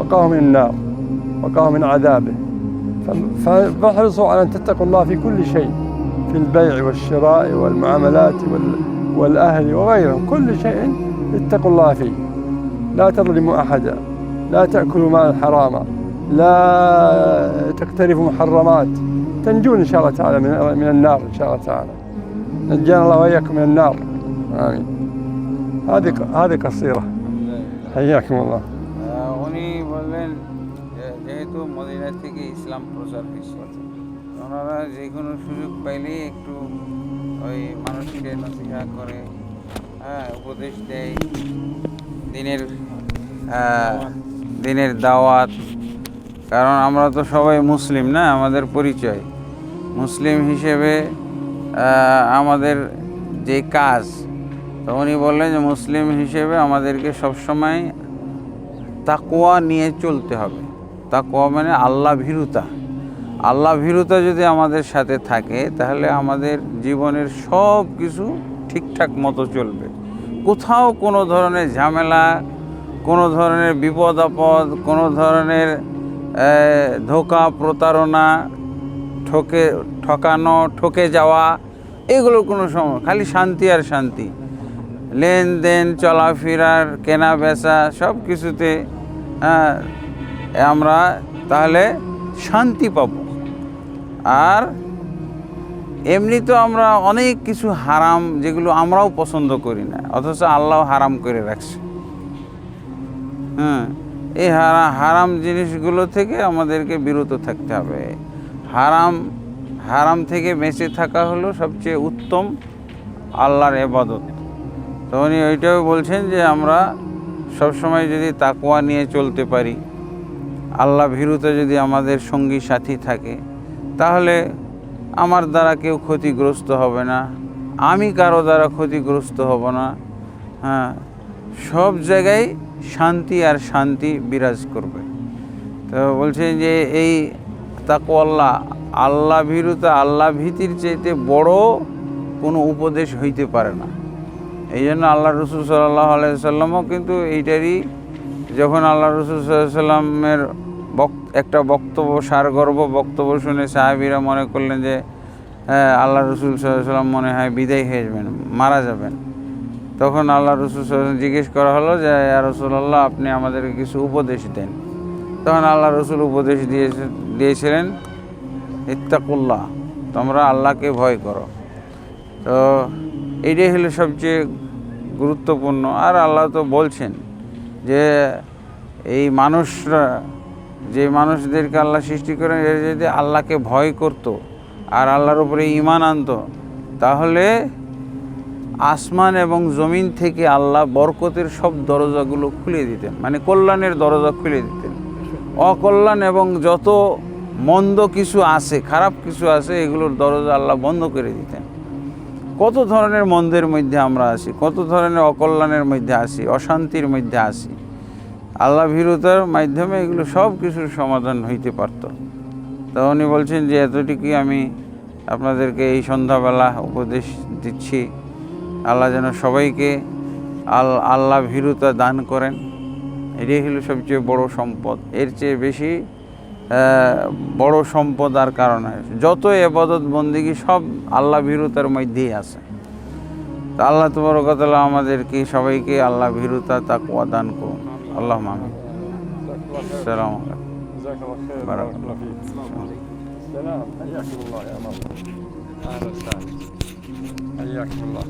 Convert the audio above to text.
وقاه من النار وقاه من عذابه. فاحرصوا على أن تتقوا الله في كل شيء في البيع والشراء والمعاملات والأهل وغيرهم كل شيء اتقوا الله فيه. لا تظلموا أحدا لا تأكلوا مال الحرام لا تقترفوا محرمات. تنجون إن شاء الله تعالى من النار إن شاء الله تعالى. نجانا الله وإياكم من النار. آمين. هذه هذه قصيرة. حياكم الله. বললেন যেহেতু মদিনা থেকে ইসলাম প্রচার হয়েছে, ওনারা যে কোনো সুযোগ পাইলেই একটু ওই মানুষকে নসিহা করে হ্যাঁ উপদেশ দেয়। দিনের দিনের দাওয়াত। কারণ আমরা তো সবাই মুসলিম না, আমাদের পরিচয়। মুসলিম হিসেবে আমাদের যে কাজ, তো উনি বললেন যে, মুসলিম হিসেবে আমাদেরকে সবসময় তাকোয়া নিয়ে চলতে হবে। তাকোয়া মানে আল্লাহ ভীরুতা। আল্লাহ ভীরুতা যদি আমাদের সাথে থাকে, তাহলে আমাদের জীবনের সব কিছু ঠিকঠাক মতো চলবে। কোথাও কোনো ধরনের ঝামেলা, কোনো ধরনের বিপদ আপদ, কোনো ধরনের ধোকা প্রতারণা, ঠকে, ঠকানো, ঠকে যাওয়া, এগুলোর কোনো সময়, খালি শান্তি আর শান্তি। লেনদেন চলাফেরার কেনা বেচা সব কিছুতে হ্যাঁ, আমরা তাহলে শান্তি পাব। আর এমনি তো আমরা অনেক কিছু হারাম যেগুলো আমরাও পছন্দ করি না অথচ আল্লাহ হারাম করে রাখছে। হ্যাঁ এই হারা হারাম জিনিসগুলো থেকে আমাদেরকে বিরত থাকতে হবে। হারাম হারাম থেকে বেঁচে থাকা হলো সবচেয়ে উত্তম আল্লাহর এবাদত। তো উনি ওইটাও বলছেন যে আমরা সবসময় যদি তাকুয়া নিয়ে চলতে পারি, আল্লাহ ভীরুতা যদি আমাদের সঙ্গী সাথী থাকে, তাহলে আমার দ্বারা কেউ ক্ষতিগ্রস্ত হবে না, আমি কারও দ্বারা ক্ষতিগ্রস্ত হব না। হ্যাঁ সব জায়গায় শান্তি আর শান্তি বিরাজ করবে। তো বলছেন যে এই তাকওয়াল্লাহ আল্লাহ ভীরুতা আল্লাহ ভীতির চাইতে বড় কোনো উপদেশ হইতে পারে না। এই জন্য আল্লাহ রসুল সাল্লাহ আলাইসাল্লামও কিন্তু এইটারই যখন আল্লাহ রসুল সাল্লামের বক, একটা বক্তব্য, সারগর্ভ বক্তব্য শুনে সাহাবিরা মনে করলেন যে হ্যাঁ আল্লাহ রসুল সাল্লাম মনে হয় বিদায় হয়ে যাবেন, মারা যাবেন। তখন আল্লাহ রসুল জিজ্ঞেস করা হলো যে রসুল্লাহ আপনি আমাদেরকে কিছু উপদেশ দেন। তখন আল্লাহ রসুল উপদেশ দিয়েছে, দিয়েছিলেন, ইত্তাকুল্লাহ, তোমরা আল্লাহকে ভয় করো। তো এইটাই হলো সবচেয়ে গুরুত্বপূর্ণ। আর আল্লাহ তো বলছেন যে এই মানুষরা, যে মানুষদেরকে আল্লাহ সৃষ্টি করেন, এরা যদি আল্লাহকে ভয় করত আর আল্লাহর উপরে ইমান আনতো, তাহলে আসমান এবং জমিন থেকে আল্লাহ বরকতের সব দরজাগুলো খুলে দিতেন মানে কল্যাণের দরজা খুলে দিতেন। অকল্যাণ এবং যত মন্দ কিছু আছে, খারাপ কিছু আছে, এগুলোর দরজা আল্লাহ বন্ধ করে দিতেন। কত ধরনের মন্দের মধ্যে আমরা আছি? কত ধরনের অকল্যাণের মধ্যে আছি? অশান্তির মধ্যে আছি? আল্লাহ ভীরতার মাধ্যমে এগুলো সব কিছুর সমাধান হইতে পারত। তো উনি বলছেন যে এতটুকুই আমি আপনাদেরকে এই সন্ধ্যাবেলা উপদেশ দিচ্ছি। আল্লাহ যেন সবাইকে আল, আল্লাহ ভীরুতা দান করেন। এটাই হলো সবচেয়ে বড় সম্পদ। এর চেয়ে বেশি বড় সম্পদ আর কারণ হয় যত এবাদত বন্দিগি সব আল্লাহ ভীরুতার মধ্যেই আছে তা আল্লাহ তবরকতলা আমাদেরকে সবাইকে আল্লাহ ভীরুতা তাকুয়া দান করুন আল্লাহ মামিন সালাম আলাইকুম جزاك الله خير بارك بارك الله فيك السلام حياكم الله